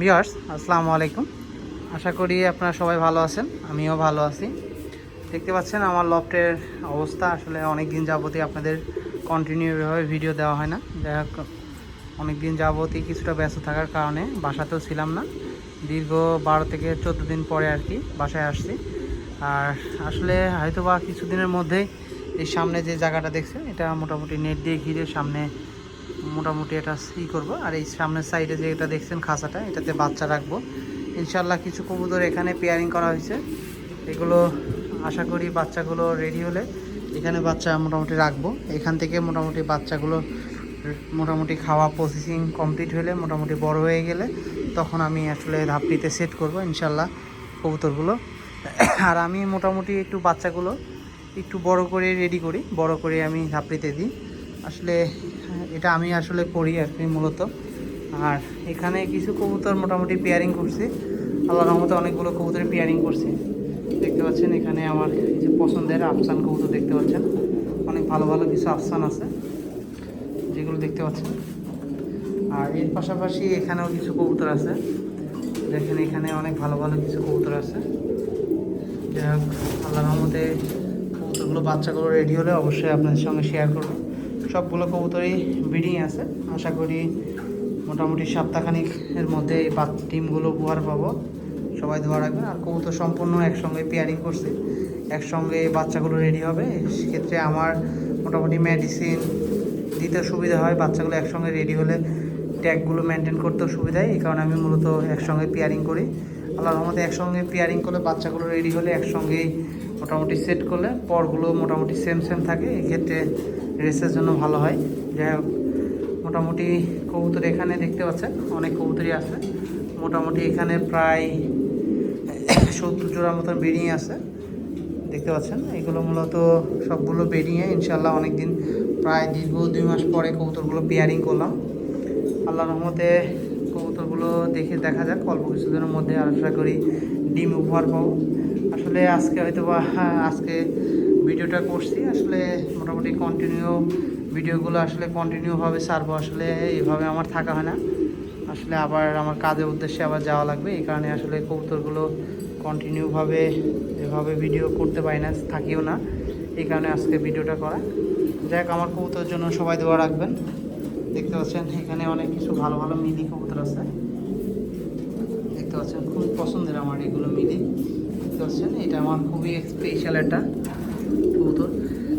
Viewers আসসালামু আলাইকুম। আশা করি আপনারা সবাই ভালো আছেন, আমিও ভালো আছি। দেখতে পাচ্ছেন আমার লফটের অবস্থা, আসলে অনেক দিন যাবতই আপনাদের কন্টিনিউভাবে ভিডিও দেওয়া হয় না। যাই হোক অনেক দিন যাবতই কিছুটা ব্যস্ত থাকার কারণে বাসাতেও ছিলাম না। দীর্ঘ বারো থেকে চোদ্দ দিন পরে আর কি বাসায় আসছি। আর আসলে হয়তো বা কিছুদিনের মধ্যেই এই সামনে যে জায়গাটা দেখছেন, এটা মোটামুটি নেট দিয়ে ঘিরে সামনে মোটামুটি এটা ই করব। আর এই সামনের সাইডে যে এটা দেখছেন খাঁচাটা, এটাতে বাচ্চা রাখব। ইনশাল্লাহ কিছু কবুতর এখানে পেয়ারিং করা হয়েছে। এগুলো আশা করি বাচ্চাগুলো রেডি হলে এখানে বাচ্চা মোটামুটি রাখব। এখান থেকে মোটামুটি বাচ্চাগুলো মোটামুটি খাওয়া প্রসেসিং কমপ্লিট হলে, মোটামুটি বড় হয়ে গেলে তখন আমি আসলে ধাপটিতে সেট করব ইনশাল্লাহ কবুতরগুলো। আর আমি মোটামুটি একটু বাচ্চাগুলো একটু বড় করে রেডি করি। বড় করে আমি ধাপড়িতে দিই। আসলে, এটা আমি আসলে করি আর কি মূলত। আর এখানে কিছু কবুতর মোটামুটি পেয়ারিং করছি। আল্লাহ রহমতে অনেকগুলো কবুতর পেয়ারিং করছি। দেখতে পাচ্ছেন এখানে আমার কিছু পছন্দের আফসান কবুতর দেখতে পাচ্ছেন। অনেক ভালো ভালো কিছু আফসান আছে, যেগুলো দেখতে পাচ্ছেন। আর এর পাশাপাশি এখানেও কিছু কবুতর আছে। দেখেন এখানে অনেক ভালো ভালো কিছু কবুতর আছে। যাই হোক আল্লাহ রহমতে কবুতরগুলো বাচ্চাগুলো রেডি হলে অবশ্যই আপনাদের সঙ্গে শেয়ার করব। সবগুলো কবুতরই ব্রিডিং আছে। আশা করি মোটামুটি সপ্তাহখানিক এর মধ্যে এই বাচ্চা টিমগুলো উপহার পাবো। সবাই দোয়া রাখবেন। আর কবুতর সম্পূর্ণ একসঙ্গে পেয়ারিং করছে। একসঙ্গে বাচ্চাগুলো রেডি হবে। সেক্ষেত্রে আমার মোটামুটি মেডিসিন দিতে সুবিধা হয়। বাচ্চাগুলো একসঙ্গে রেডি হলে ট্যাগগুলো মেনটেন করতেও সুবিধা হয়। এই কারণে আমি মূলত একসঙ্গে পেয়ারিং করি। আল্লাহ রহমতে একসঙ্গে পেয়ারিং করলে বাচ্চাগুলো রেডি হলে একসঙ্গেই মোটামুটি সেট করলে পরগুলো মোটামুটি সেম সেম থাকে, এক্ষেত্রে রেসের জন্য ভালো হয়। যাই হোক, মোটামুটি কবুতর এখানে দেখতে পাচ্ছেন, অনেক কবুতরই আছে। মোটামুটি এখানে প্রায় সত্তর জোড়ার মতন বেরিয়ে আছে। দেখতে পাচ্ছেন, এগুলো মূলত সবগুলো বেরিয়ে ইনশাল্লাহ অনেক দিন প্রায় দীর্ঘ দুই মাস পরে কবুতরগুলো পেয়ারিং করলাম। আল্লাহ রহমতে কবুতরগুলো দেখে দেখা যাক, অল্প কিছুদিনের মধ্যে আশা করি ডিম উপহার পাবো। আসলে আজকে হয়তো বা হ্যাঁ, আজকে ভিডিওটা করছি। আসলে মোটামুটি কন্টিনিউ ভিডিওগুলো আসলে কন্টিনিউভাবে সারবো আসলে এভাবে আমার থাকা হয় না। আসলে আবার আমার কাজের উদ্দেশ্যে আবার যাওয়া লাগবে। এই কারণে আসলে কবুতরগুলো কন্টিনিউভাবে এভাবে ভিডিও করতে পারি না থাকিও না। এই কারণে আজকে ভিডিওটা করা। যাক আমার কবুতরের জন্য সবাই দোয়া রাখবেন। দেখতে পাচ্ছেন এখানে অনেক কিছু ভালো ভালো মিলি কবুতর আছে। দেখতে পাচ্ছেন খুবই পছন্দের আমার এগুলো মিলি পাচ্ছেন এটা আমার খুবই স্পেশাল একটা কবুতর।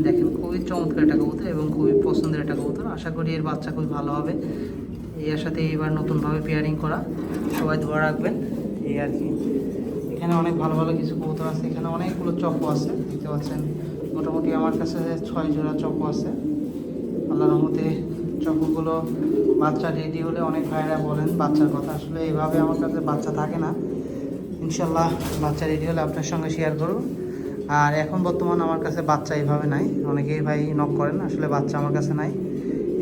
দেখেন, খুবই চমৎকার একটা কবুতর এবং খুবই পছন্দের একটা কবুতর। আশা করি এর বাচ্চা খুবই ভালো হবে। এর সাথে এবার নতুনভাবে পেয়ারিং করা। সবাই ধোয়া রাখবেন। এই আর কি। এখানে অনেক ভালো ভালো কিছু কবুতর আছে। এখানে অনেকগুলো চকো আছে, দেখতে পাচ্ছেন। মোটামুটি আমার কাছে ছয় জোড়া চকো আছে। আল্লাহ রহমতে চকোগুলো বাচ্চা রেডি হলে অনেক ভাইরা বলেন বাচ্চার কথা। আসলে এইভাবে আমার কাছে বাচ্চা থাকে না। ইনশাল্লাহ বাচ্চা রেডি হলে আপনার সঙ্গে শেয়ার করব। আর এখন বর্তমান আমার কাছে বাচ্চা এইভাবে নাই। অনেকেই ভাই নক করেন, আসলে বাচ্চা আমার কাছে নাই।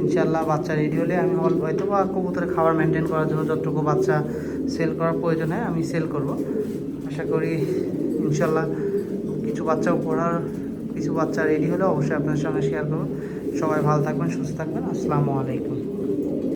ইনশাল্লাহ বাচ্চা রেডি হলে আমি হয়তো বা কবুতরের খাবার মেনটেন করার জন্য যতটুকু বাচ্চা সেল করার প্রয়োজন হয়, আমি সেল করব। আশা করি ইনশাল্লাহ কিছু বাচ্চা উপহার কিছু বাচ্চা রেডি হলে অবশ্যই আপনার সঙ্গে শেয়ার করব। সবাই ভালো থাকবেন, সুস্থ থাকবেন। আসসালামু আলাইকুম।